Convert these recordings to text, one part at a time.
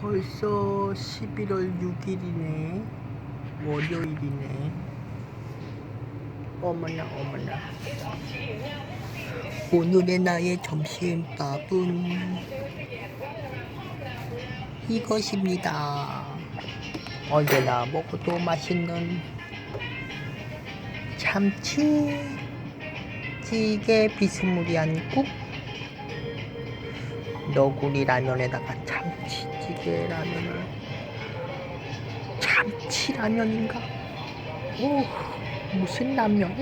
벌써 11월 6일이네. 월요일이네. 어머나, 어머나. 오늘의 나의 점심밥은 이것입니다. 언제나 먹어도 맛있는 참치 찌개 비스무리한 국 너구리 라면에다가 참치찌개 라면을 참치 라면인가? 오 무슨 라면?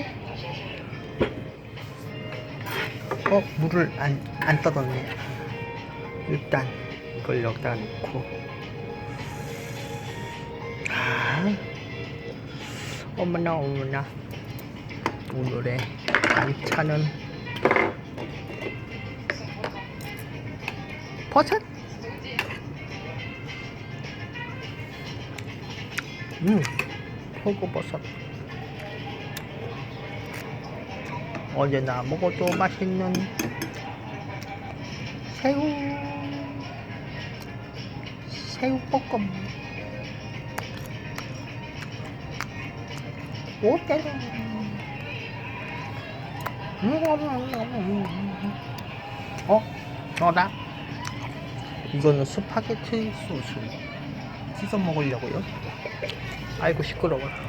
어 물을 안, 안 떠뒀네 일단 이걸 여기다 놓고 아 어머나 어머나 오늘의 반찬은 버섯 음 표고버섯 언제나 먹어도 맛있는 새우 새우볶음 오떼로 어? 너다? 이거는 스파게티 소스 씻어 먹으려고요? 아이고 시끄러워